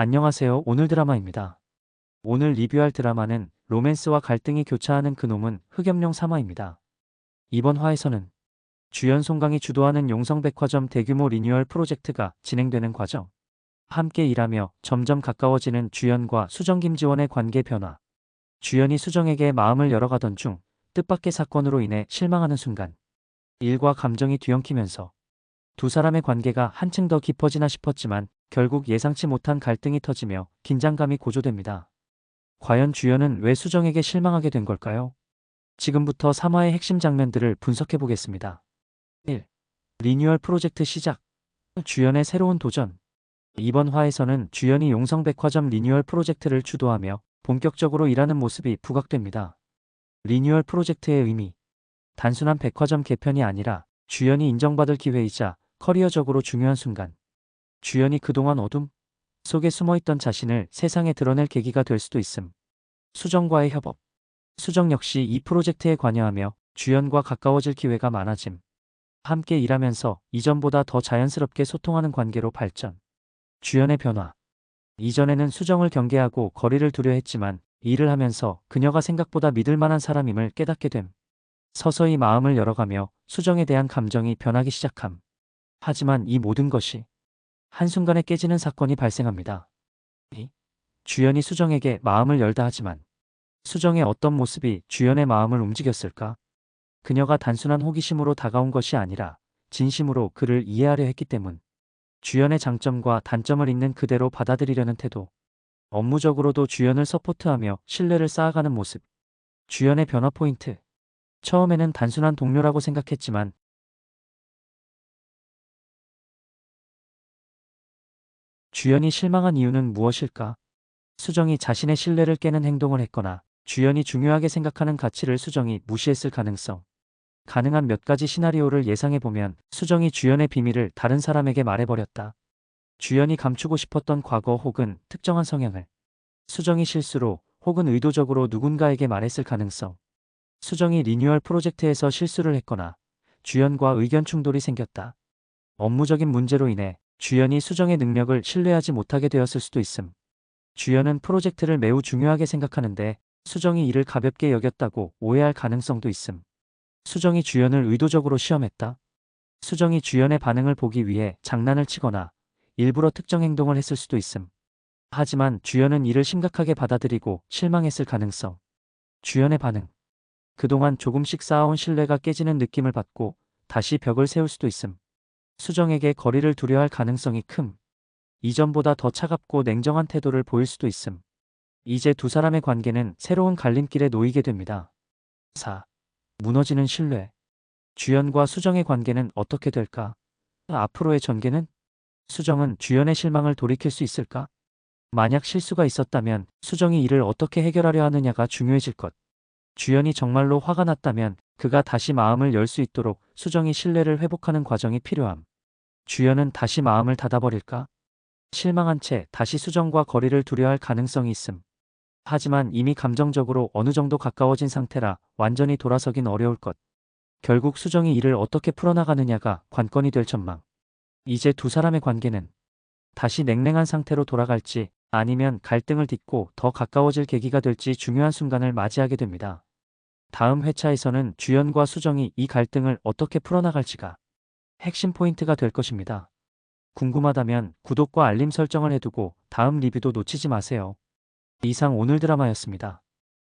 안녕하세요. 오늘 드라마입니다. 오늘 리뷰할 드라마는 로맨스와 갈등이 교차하는 그놈은 흑염룡 3화입니다. 이번 화에서는 주연 송강이 주도하는 용성백화점 대규모 리뉴얼 프로젝트가 진행되는 과정. 함께 일하며 점점 가까워지는 주연과 수정 김지원의 관계 변화. 주연이 수정에게 마음을 열어가던 중 뜻밖의 사건으로 인해 실망하는 순간. 일과 감정이 뒤엉키면서 두 사람의 관계가 한층 더 깊어지나 싶었지만 결국 예상치 못한 갈등이 터지며 긴장감이 고조됩니다. 과연 주연은 왜 수정에게 실망하게 된 걸까요? 지금부터 3화의 핵심 장면들을 분석해 보겠습니다. 1. 리뉴얼 프로젝트 시작. 주연의 새로운 도전. 이번 화에서는 주연이 용성백화점 리뉴얼 프로젝트를 주도하며 본격적으로 일하는 모습이 부각됩니다. 리뉴얼 프로젝트의 의미. 단순한 백화점 개편이 아니라 주연이 인정받을 기회이자 커리어적으로 중요한 순간. 주연이 그동안 어둠 속에 숨어있던 자신을 세상에 드러낼 계기가 될 수도 있음. 수정과의 협업. 수정 역시 이 프로젝트에 관여하며 주연과 가까워질 기회가 많아짐. 함께 일하면서 이전보다 더 자연스럽게 소통하는 관계로 발전. 주연의 변화. 이전에는 수정을 경계하고 거리를 두려 했지만 일을 하면서 그녀가 생각보다 믿을 만한 사람임을 깨닫게 됨. 서서히 마음을 열어가며 수정에 대한 감정이 변하기 시작함. 하지만 이 모든 것이 한순간에 깨지는 사건이 발생합니다. 이 주연이 수정에게 마음을 열다 하지만 수정의 어떤 모습이 주연의 마음을 움직였을까? 그녀가 단순한 호기심으로 다가온 것이 아니라 진심으로 그를 이해하려 했기 때문. 주연의 장점과 단점을 있는 그대로 받아들이려는 태도. 업무적으로도 주연을 서포트하며 신뢰를 쌓아가는 모습. 주연의 변화 포인트. 처음에는 단순한 동료라고 생각했지만 주연이 실망한 이유는 무엇일까? 수정이 자신의 신뢰를 깨는 행동을 했거나 주연이 중요하게 생각하는 가치를 수정이 무시했을 가능성. 가능한 몇 가지 시나리오를 예상해보면 수정이 주연의 비밀을 다른 사람에게 말해버렸다. 주연이 감추고 싶었던 과거 혹은 특정한 성향을 수정이 실수로 혹은 의도적으로 누군가에게 말했을 가능성. 수정이 리뉴얼 프로젝트에서 실수를 했거나 주연과 의견 충돌이 생겼다. 업무적인 문제로 인해 주연이 수정의 능력을 신뢰하지 못하게 되었을 수도 있음. 주연은 프로젝트를 매우 중요하게 생각하는데 수정이 이를 가볍게 여겼다고 오해할 가능성도 있음. 수정이 주연을 의도적으로 시험했다. 수정이 주연의 반응을 보기 위해 장난을 치거나 일부러 특정 행동을 했을 수도 있음. 하지만 주연은 이를 심각하게 받아들이고 실망했을 가능성. 주연의 반응. 그동안 조금씩 쌓아온 신뢰가 깨지는 느낌을 받고 다시 벽을 세울 수도 있음. 수정에게 거리를 두려할 가능성이 큼. 이전보다 더 차갑고 냉정한 태도를 보일 수도 있음. 이제 두 사람의 관계는 새로운 갈림길에 놓이게 됩니다. 4. 무너지는 신뢰. 주연과 수정의 관계는 어떻게 될까? 앞으로의 전개는? 수정은 주연의 실망을 돌이킬 수 있을까? 만약 실수가 있었다면 수정이 이를 어떻게 해결하려 하느냐가 중요해질 것. 주연이 정말로 화가 났다면 그가 다시 마음을 열 수 있도록 수정이 신뢰를 회복하는 과정이 필요함. 주연은 다시 마음을 닫아버릴까? 실망한 채 다시 수정과 거리를 두려 할 가능성이 있음. 하지만 이미 감정적으로 어느 정도 가까워진 상태라 완전히 돌아서긴 어려울 것. 결국 수정이 이를 어떻게 풀어나가느냐가 관건이 될 전망. 이제 두 사람의 관계는 다시 냉랭한 상태로 돌아갈지 아니면 갈등을 딛고 더 가까워질 계기가 될지 중요한 순간을 맞이하게 됩니다. 다음 회차에서는 주연과 수정이 이 갈등을 어떻게 풀어나갈지가 핵심 포인트가 될 것입니다. 궁금하다면 구독과 알림 설정을 해두고 다음 리뷰도 놓치지 마세요. 이상 오늘 드라마였습니다.